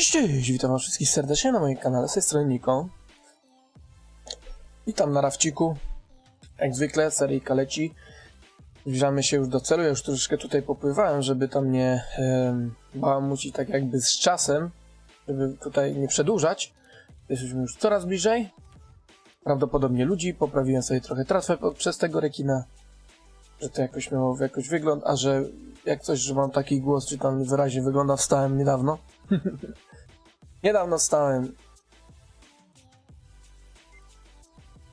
Cześć, cześć, witam was wszystkich serdecznie na moim kanale, z tej strony Niko. Witam na rafciku. Jak zwykle, seryjka leci. Zbliżamy się już do celu, ja już troszeczkę tutaj popływałem, żeby tam nie em, bałamucić tak jakby z czasem, żeby tutaj nie przedłużać. Jesteśmy już coraz bliżej. Prawdopodobnie ludzi, poprawiłem sobie trochę tratwę przez tego rekina, że to jakoś miało jakoś wygląd, a że jak coś, że mam taki głos, czy tam wyraźnie wygląda, wstałem niedawno. Niedawno stałem.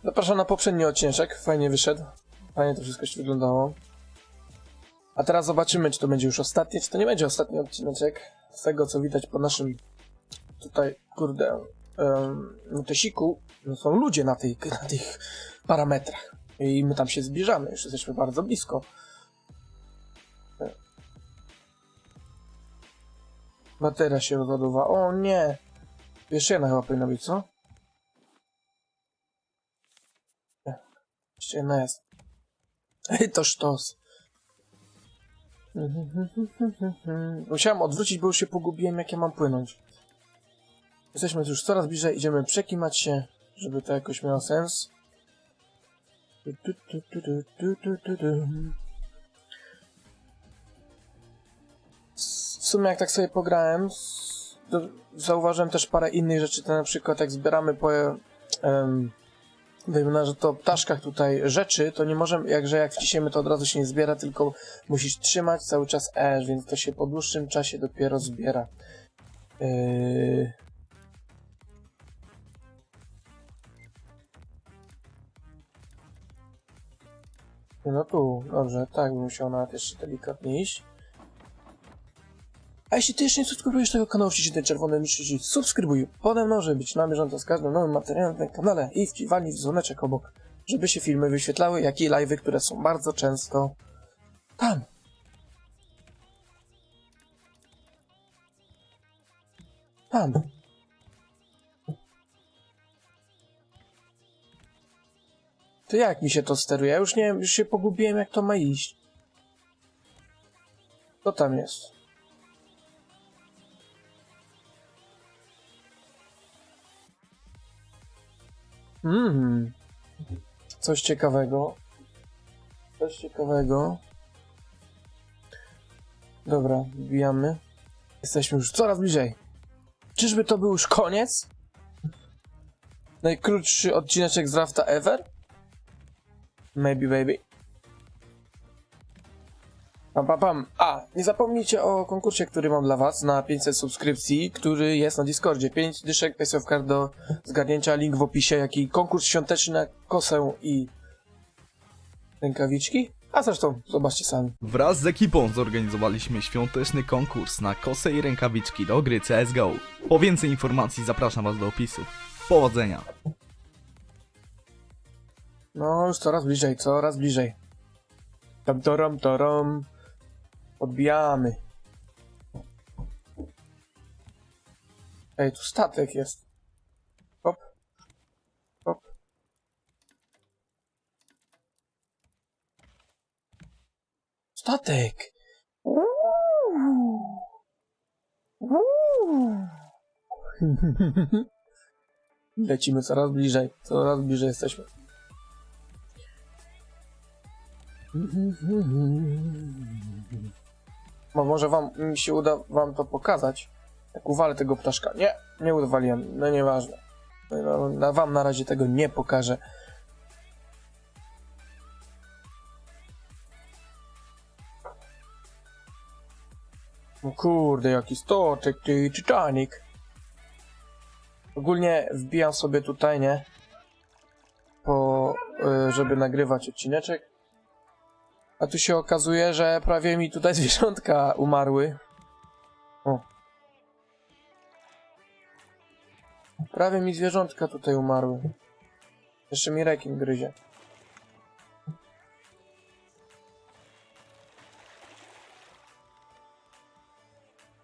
Zapraszam na poprzedni odcinek. Fajnie wyszedł. Fajnie to wszystko się wyglądało. A teraz zobaczymy, czy to będzie już ostatni, czy to nie będzie ostatni odcineczek. Z tego, co widać po naszym tutaj, kurde, um, notesiku, no są ludzie na, tej, na tych parametrach. I my tam się zbliżamy. Już jesteśmy bardzo blisko. Bateria się rozładowała. O nie! Jeszcze jedna chyba powinna być, co? Jeszcze jedna jest. Ej, to sztos. Musiałem odwrócić, bo już się pogubiłem, jak ja mam płynąć. Jesteśmy już coraz bliżej, idziemy przekimać się, żeby to jakoś miało sens. Tu, tu, tu, tu, tu, tu, tu, tu, sumie jak tak sobie pograłem, zauważyłem też parę innych rzeczy, to na przykład jak zbieramy po um, na, że to ptaszkach tutaj rzeczy, to nie możemy, jakże jak wciśniemy to od razu się nie zbiera, tylko musisz trzymać cały czas E, więc to się po dłuższym czasie dopiero zbiera. Yy... No tu, dobrze, tak bym musiał nawet jeszcze delikatnie iść. A jeśli ty jeszcze nie subskrybujesz tego kanału, wciśnij ten czerwony przycisk subskrybuj. Potem może być na bieżąco z każdym nowym materiałem na tym kanale i wciwali w dzwoneczek obok, żeby się filmy wyświetlały, jak i live'y, które są bardzo często tam. Tam. To jak mi się to steruje? Ja już nie wiem, już się pogubiłem, jak to ma iść. Co tam jest? Mmm. Coś ciekawego. Coś ciekawego. Dobra, wbijamy. Jesteśmy już coraz bliżej. Czyżby to był już koniec? Najkrótszy odcineczek z Rafta ever? Maybe baby. Pam, pam, pam. A, nie zapomnijcie o konkursie, który mam dla was na 500 subskrypcji, który jest na Discordzie. 5 dyszek PSF Card do zgarnięcia, link w opisie, jak i konkurs świąteczny na kosę i rękawiczki. A zresztą, zobaczcie sami. Wraz z ekipą zorganizowaliśmy świąteczny konkurs na kosę i rękawiczki do gry CSGO. Po więcej informacji zapraszam was do opisu. Powodzenia! No, już coraz bliżej, coraz bliżej. Tam, torom, torom. Odbijamy. Ej, tu statek jest. Hop. Hop. Statek! Lecimy coraz bliżej, coraz bliżej jesteśmy. Bo może wam mi się uda wam to pokazać. Jak uwalę tego ptaszka. Nie, nie udowaliłem. No nieważne. No, no, wam na razie tego nie pokażę. O kurde, jaki stoczek, ty Titanic. Ogólnie wbijam sobie tutaj, nie? Po, y, żeby nagrywać odcineczek. A tu się okazuje, że prawie mi tutaj zwierzątka umarły. O. Prawie mi zwierzątka tutaj umarły. Jeszcze mi rekin gryzie.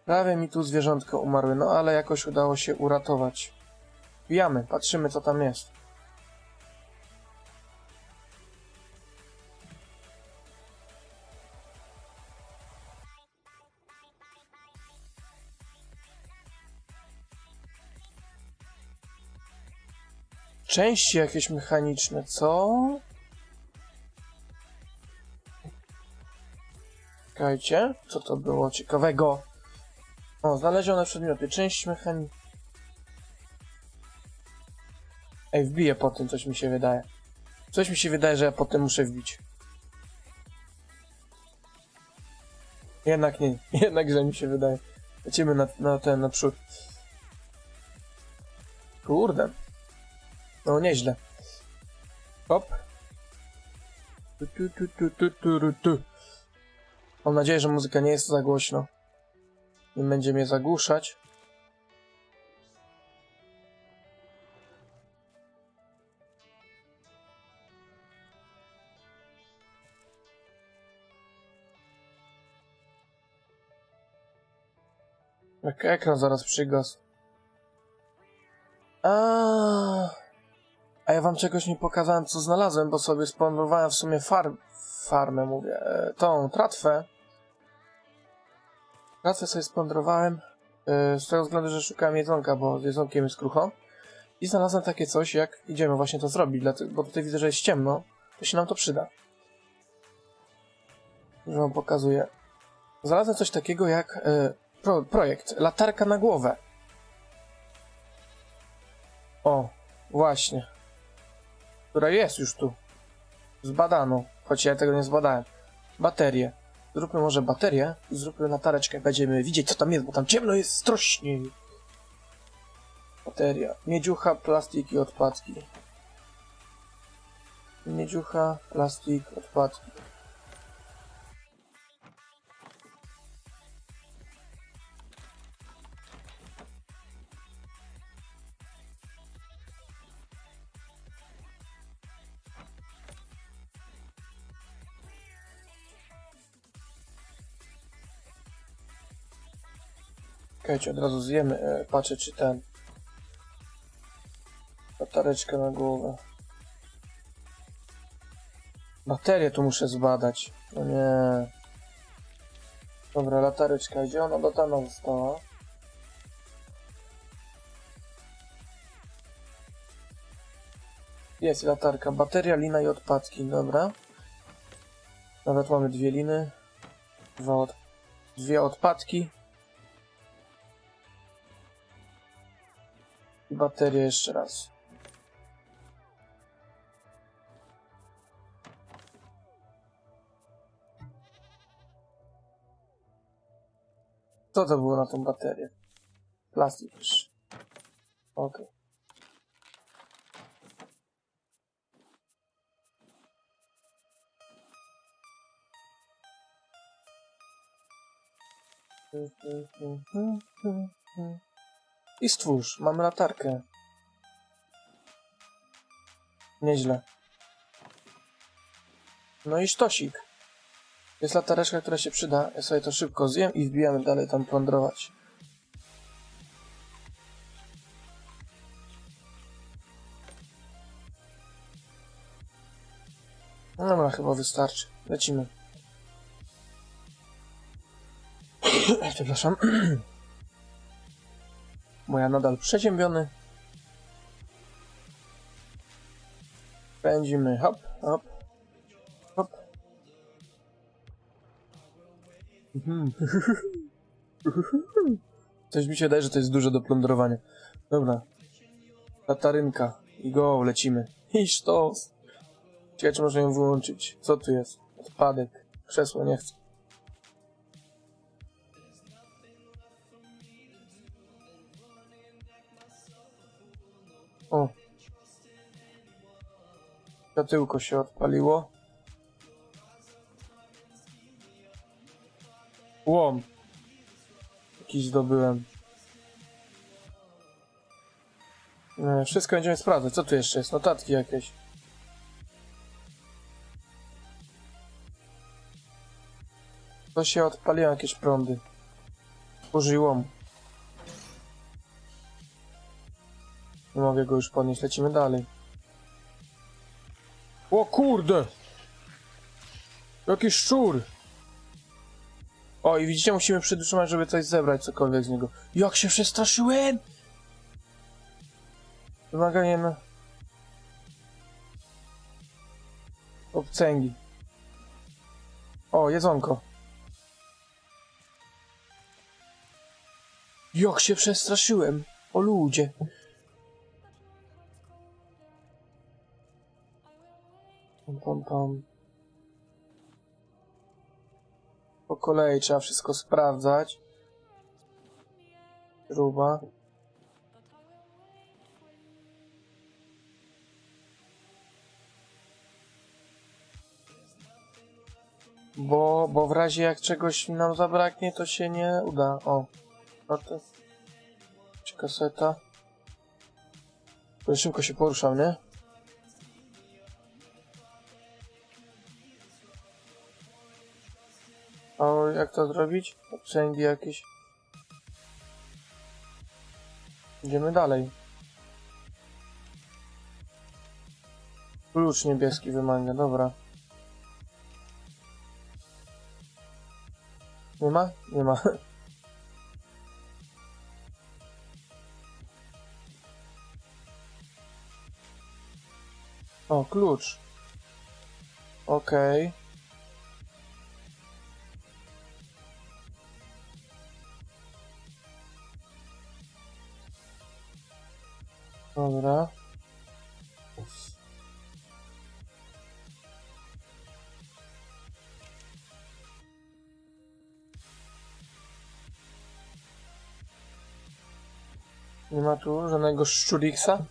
Prawie mi tu zwierzątka umarły, no ale jakoś udało się uratować. Wbijamy, patrzymy co tam jest. Części jakieś mechaniczne, co? Czekajcie, co to było ciekawego? O, znalezione przedmioty, część mechaniczna. Ej, wbiję po tym, coś mi się wydaje. Coś mi się wydaje, że ja potem muszę wbić. Jednak nie, jednak, że mi się wydaje. Lecimy na, na ten, naprzód. Kurde. No, nieźle. Hop. Tu, tu, tu, tu, tu, tu, tu. Mam nadzieję, że muzyka nie jest za głośno. Nie będzie mnie zagłuszać. Jak ekran zaraz przygasł. A, a ja wam czegoś nie pokazałem, co znalazłem, bo sobie splanowałem w sumie farm, farmę, mówię, e, tą tratwę. Tratwę sobie splądrowałem e, z tego względu, że szukałem jedzonka, bo z jedzonkiem jest krucho. I znalazłem takie coś, jak idziemy właśnie to zrobić, bo tutaj widzę, że jest ciemno, to się nam to przyda. Już wam pokazuję. Znalazłem coś takiego jak e, pro, projekt Latarka na głowę. O, właśnie. Która jest już tu. Zbadano, choć ja tego nie zbadałem. Baterie. Zróbmy może baterię i zróbmy latareczkę. Będziemy widzieć, co tam jest, bo tam ciemno jest strasznie. Bateria. Miedziucha, plastik i odpadki. Miedziucha, plastik, odpadki. Czekajcie, od razu zjemy. E, patrzę, czy ten. Latareczkę na głowę. Baterię tu muszę zbadać. No nie. Dobra, latareczka. Gdzie ona do tam została? Jest latarka. Bateria, lina i odpadki. Dobra. Nawet mamy dwie liny. Dwa od... Dwie odpadki. Baterię jeszcze raz. Co to było na tą baterię? Plastik już. Okej. I stwórz, mamy latarkę. Nieźle. No i sztosik. Jest latareczka, która się przyda. Ja sobie to szybko zjem i wbijamy dalej tam plądrować. No dobra, chyba wystarczy. Lecimy. Przepraszam. Bo ja nadal przeziębiony. Pędzimy, hop, hop, hop. Mhm. Coś mi się wydaje, że to jest dużo do plądrowania. Dobra. Latarynka. I go, lecimy. I sztos. Ciekawe, czy można ją wyłączyć. Co tu jest? Odpadek. Krzesło nie chcę. O. Światełko się odpaliło. Łom. Jakiś zdobyłem. Nie, wszystko będziemy sprawdzać. Co tu jeszcze jest? Notatki jakieś. To się odpaliło jakieś prądy. Użyj łomu. Nie mogę go już podnieść, lecimy dalej. O kurde! Jaki szczur! O, i widzicie, musimy przytrzymać, żeby coś zebrać, cokolwiek z niego. Jak się przestraszyłem! Wymaganie na... Obcęgi. O, jedzonko. Jak się przestraszyłem. O ludzie. Pam, pam, pam. Po kolei trzeba wszystko sprawdzać. Śruba. Bo, bo w razie jak czegoś nam zabraknie, to się nie uda. O, no to... Czy kaseta? Bo szybko się poruszał, nie? O, jak to zrobić? Obcęgi jakieś. Idziemy dalej. Klucz niebieski wymaga, dobra. Nie ma? Nie ma. O, klucz. Okej. Dobra. Ma tu żadnego szczuriksa?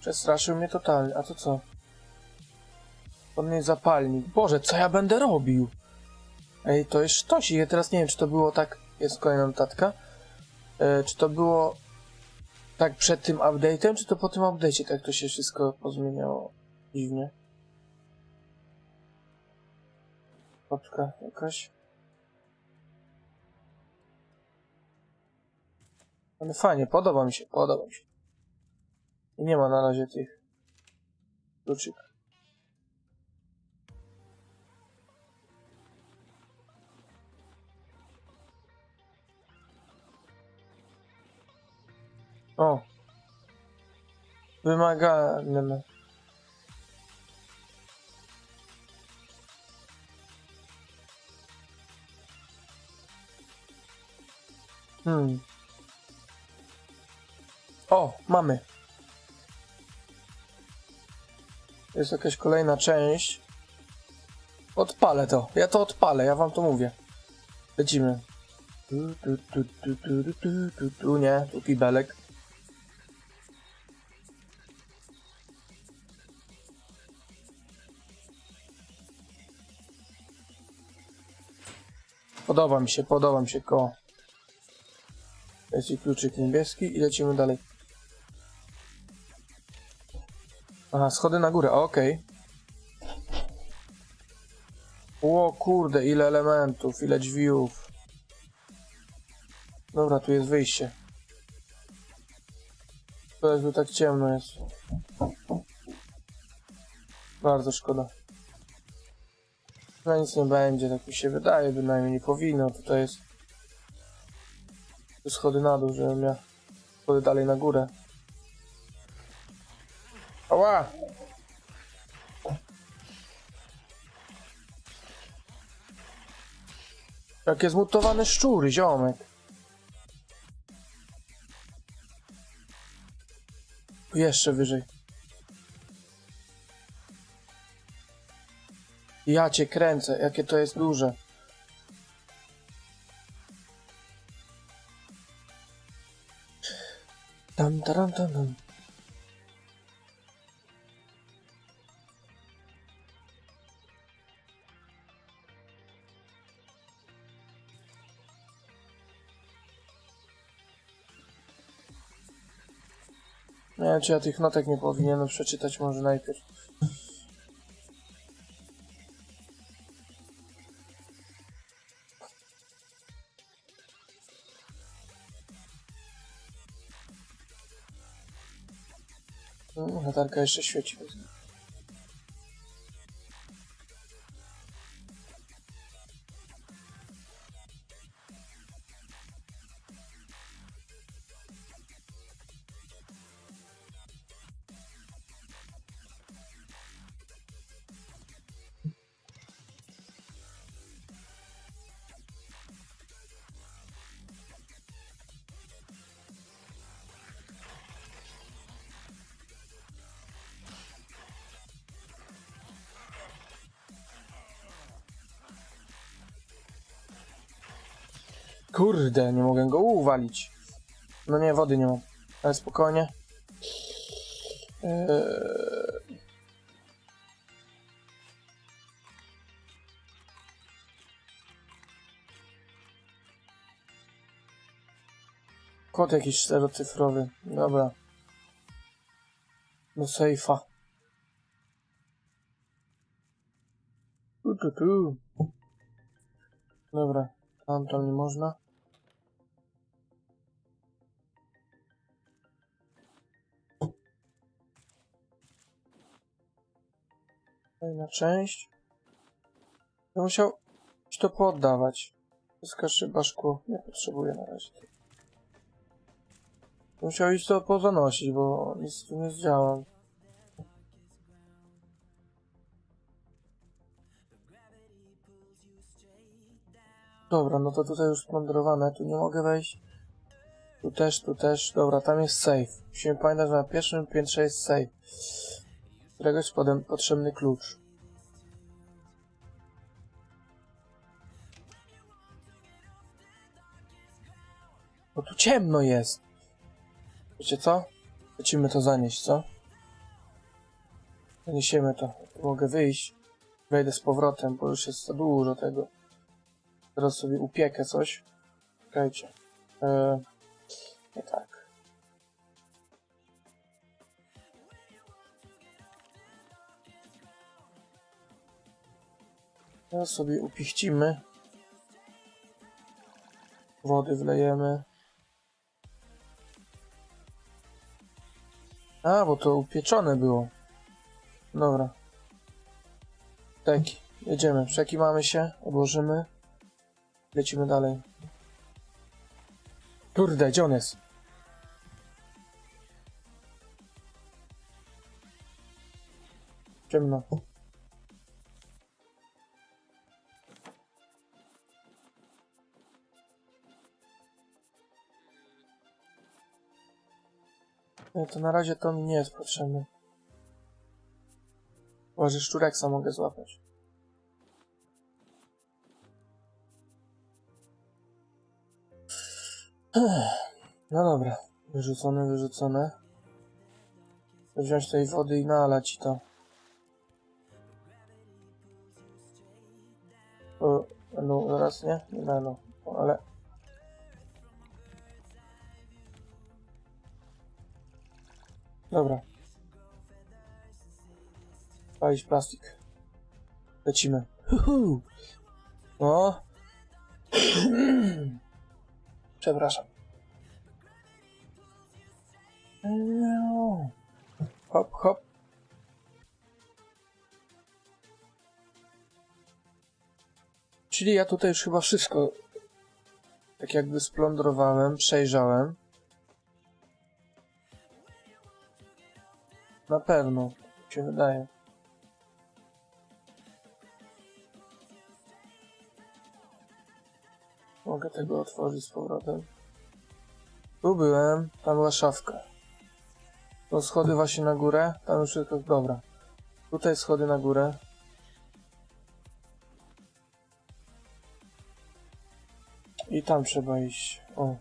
Przestraszył mnie totalnie. A to co? Podnieść zapalnik. Boże, co ja będę robił? Ej, to jest sztosik. Ja teraz nie wiem, czy to było tak... Jest kolejna notatka. E, czy to było tak przed tym update'em, czy to po tym update'cie tak to się wszystko pozmieniało? Dziwnie. Kotka jakaś. Ale fajnie, podoba mi się, podoba mi się. I nie ma na razie tych kluczyk. O. Wymagane. Hmm. O, mamy. Jest jakaś kolejna część. Odpalę to. Ja to odpalę, ja wam to mówię. Lecimy. Tu, tu, tu, tu, tu, tu, tu, tu, nie, tu kibelek. Podoba mi się, podoba mi się ko. Jest i kluczyk niebieski i lecimy dalej. Aha, schody na górę, okej. O kurde, ile elementów, ile drzwiów. Dobra, tu jest wyjście. To jest tak ciemno jest. Bardzo szkoda. No nic nie będzie, tak mi się wydaje, bynajmniej nie powinno. Tutaj jest tu schody na dół, żebym ja schody dalej na górę. Ała! Jakie zmutowane szczury, ziomek. Jeszcze wyżej. Ja cię kręcę, jakie to jest duże. Tam, taram, tam, tam. Nie wiem, czy ja tych notek nie powinienem przeczytać może najpierw. Mm, Latarka jeszcze świeci. Kurde, nie mogę go uwalić. No nie, wody nie mam. Ale spokojnie. Eee... Kod jakiś czterocyfrowy. Dobra. Do sejfa. Tu, tu, tu. Dobra, tam tam nie można. Kolejna część. Ja musiał ci to poddawać. Wszystko szyba. Nie potrzebuję na razie. Musiał iść to pozanosić, bo nic tu nie zdziałam. Dobra, no to tutaj już splądrowane, tu nie mogę wejść. Tu też, tu też. Dobra, tam jest safe. Musimy pamiętać, że na pierwszym piętrze jest safe. Któregoś podem potrzebny klucz. Bo tu ciemno jest. Wiecie co? Lecimy to zanieść, co? Zaniesiemy to. Mogę wyjść. Wejdę z powrotem, bo już jest za dużo tego. Teraz sobie upiekę coś. Czekajcie. Eee, nie tak. Teraz sobie upichcimy. Wody wlejemy. A, bo to upieczone było. Dobra. Taki. Jedziemy. Przekimamy się. Odłożymy. Lecimy dalej. Kurde, gdzie on jest? Ciemno. To na razie to mi nie jest potrzebne. Może szczureksa mogę złapać. No dobra, wyrzucone, wyrzucone. Chcę Wziąć tej wody i nalać i to. O, no, zaraz nie? Nie no, ale... Dobra. Palić plastik. Lecimy. Huhu. No. Przepraszam. No. Hop, hop. Czyli ja tutaj już chyba wszystko tak jakby splądrowałem, przejrzałem. Na pewno, mi się wydaje. Mogę tego otworzyć z powrotem. Tu byłem, tam była szafka. To schody właśnie na górę, tam już tylko, dobra. Tutaj schody na górę. I tam trzeba iść, o.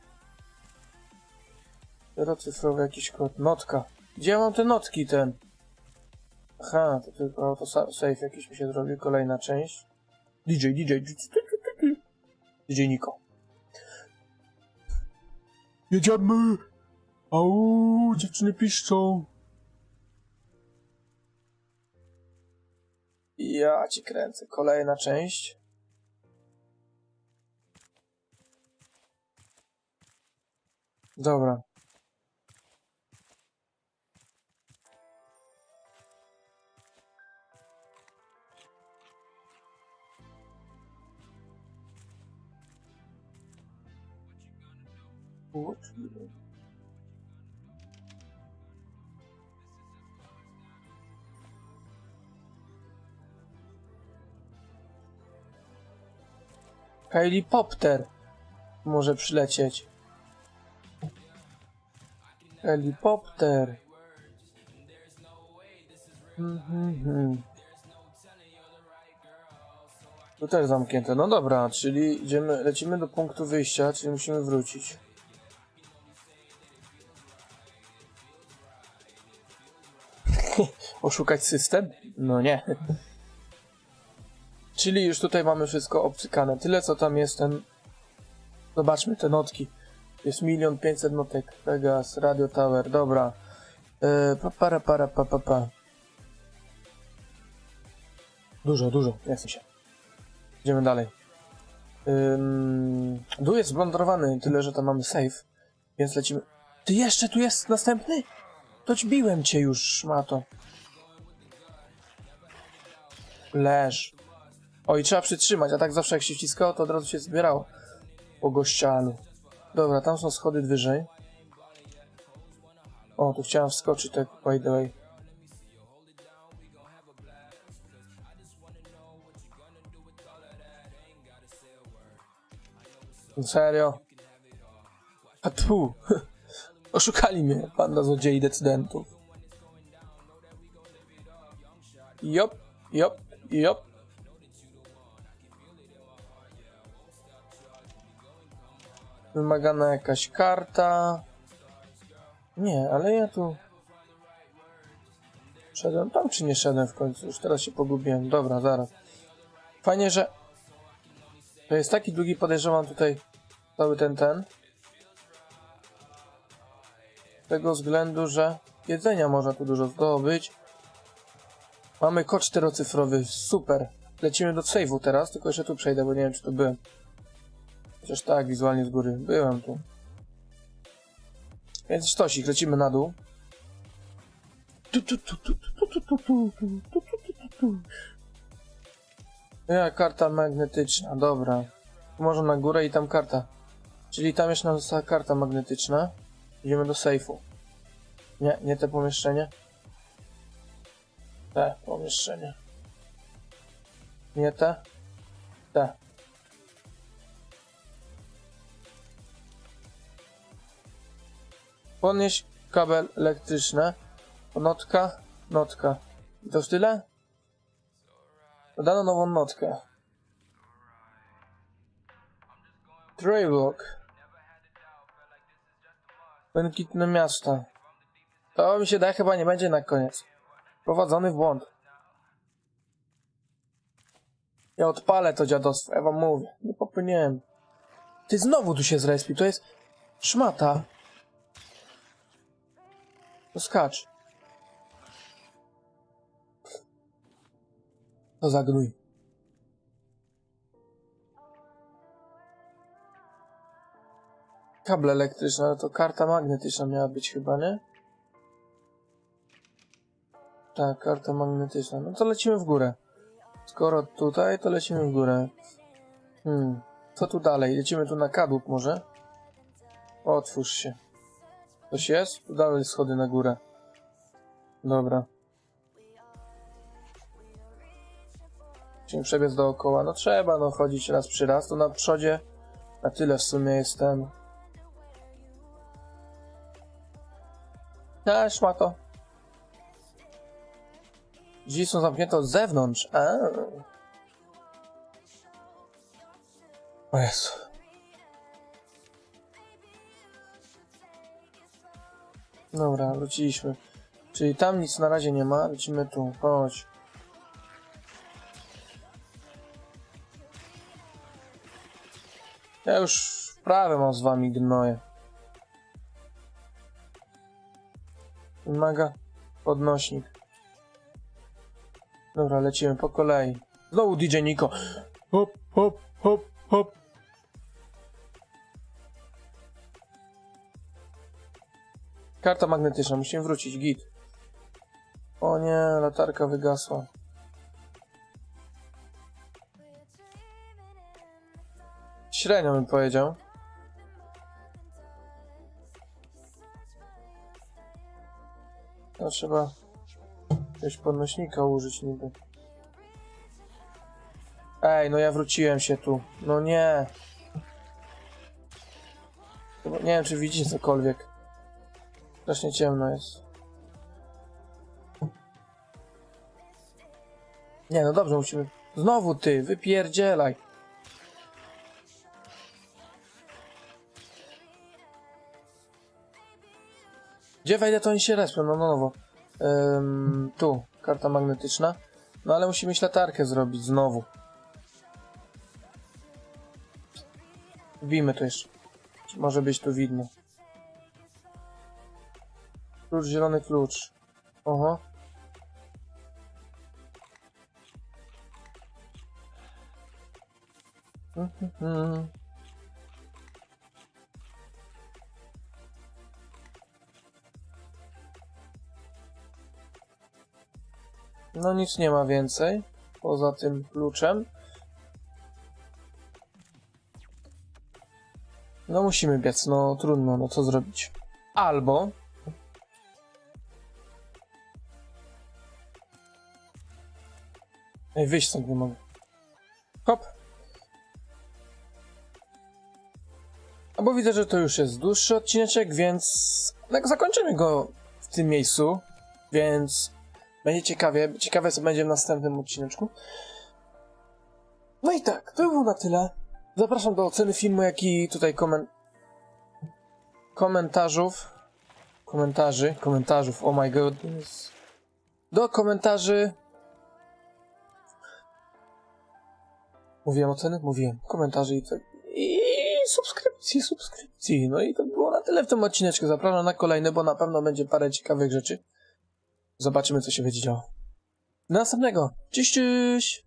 Czterocyfrowy jakiś kod, notka. Gdzie ja mam te notki ten? Aha, to tylko auto save jakiś mi się zrobił, kolejna część. DJ, DJ, DJ Niko. Jedziemy! Au, dziewczyny piszczą. Ja ci kręcę. Kolejna część. Dobra. What? Helikopter może przylecieć. Helikopter. Mhm, mhm. Tu też zamknięte. No dobra, czyli idziemy, lecimy do punktu wyjścia, czyli musimy wrócić. Oszukać system? No nie. Czyli już tutaj mamy wszystko obcykane. Tyle co tam jest ten... Zobaczmy te notki. Jest milion pięćset notek. Vegas, Radio Tower, dobra. Yy, pa, para, para, pa, pa, pa. Dużo, dużo, nie się. Idziemy dalej. Ym, dół jest zblądrowany, tyle że tam mamy save, więc lecimy. Ty jeszcze tu jest następny? To biłem cię już, szmato. Leż. O i trzeba przytrzymać, a tak zawsze jak się wciskało, to od razu się zbierało. Po gościalu. Dobra, tam są schody wyżej. O, tu chciałem wskoczyć, tak by the way. Serio? A tu. Oszukali mnie, banda złodziei decydentów. Jop, jop, jop. Wymagana jakaś karta. Nie, ale ja tu... Szedłem tam, czy nie szedłem w końcu? Już teraz się pogubiłem. Dobra, zaraz. Fajnie, że... To jest taki długi, podejrzewam tutaj cały ten ten. Z tego względu, że jedzenia można tu dużo zdobyć. Mamy kod czterocyfrowy, super. Lecimy do save'u teraz, tylko jeszcze tu przejdę, bo nie wiem czy to byłem. Chociaż tak, wizualnie z góry. Byłem tu. Więc sztosik, lecimy na dół. Ja, karta magnetyczna, dobra. Może na górę i tam karta. Czyli tam jeszcze nam została karta magnetyczna. Idziemy do sejfu. Nie, nie te pomieszczenie. Te pomieszczenie. Nie te. Te. Podnieść kabel elektryczny. Notka, notka. I to już tyle? Dodano nową notkę. Trailwalk. Błękitne miasta. To mi się daje chyba nie będzie na koniec. Prowadzony w błąd. Ja odpalę to dziadostwo, ja wam mówię. Nie popłyniałem. Ty znowu tu się zrespi, to jest szmata. To skacz. To zagnój. Kable elektryczne, ale to karta magnetyczna miała być chyba, nie? Tak, karta magnetyczna. No to lecimy w górę. Skoro tutaj, to lecimy w górę. Hmm, co tu dalej? Lecimy tu na kadłub może? Otwórz się. Coś jest? Tu dalej schody na górę. Dobra. Musimy przebiec dookoła. No trzeba, no chodzić raz przy raz. To na przodzie na tyle w sumie jestem. A, szmato. Drzwi są zamknięte od zewnątrz. A. O Jezu. Dobra, wróciliśmy. Czyli tam nic na razie nie ma. Lecimy tu. Chodź. Ja już wprawę mam z wami gnoje. Wymaga podnośnik. Dobra, lecimy po kolei. Znowu DJ Niko. Hop, hop, hop, hop. Karta magnetyczna, musimy wrócić, git. O nie, latarka wygasła. Średnio bym powiedział. No trzeba jakiegoś podnośnika użyć niby. Ej, no ja wróciłem się tu. No nie. Chyba- Nie wiem, czy widzicie cokolwiek. Strasznie ciemno jest. Nie, no dobrze, musimy Znowu ty, wypierdzielaj. Gdzie wejdę, to oni się respią, no, no nowo. Ym, tu, karta magnetyczna. No ale musimy ślatarkę zrobić znowu. Wbijmy to jeszcze. Może być tu widno. Klucz, zielony klucz. Oho. Mhm. No nic nie ma więcej. Poza tym kluczem. No musimy biec, no trudno, no co zrobić. Albo... Ej, wyjść stąd nie mogę. Hop. No bo widzę, że to już jest dłuższy odcineczek, więc zakończymy go w tym miejscu. Więc będzie ciekawie. Ciekawe, co będzie w następnym odcineczku. No i tak, to by było na tyle. Zapraszam do oceny filmu, jak i tutaj komen... komentarzów. Komentarzy, komentarzów, oh my goodness. Do komentarzy. Mówiłem oceny? Mówiłem. Komentarzy i tak. I subskrypcji, subskrypcji. No i to było na tyle w tym odcineczku. Zapraszam na kolejny, bo na pewno będzie parę ciekawych rzeczy. Zobaczymy, co się będzie działo. Do następnego. Cześć, cześć!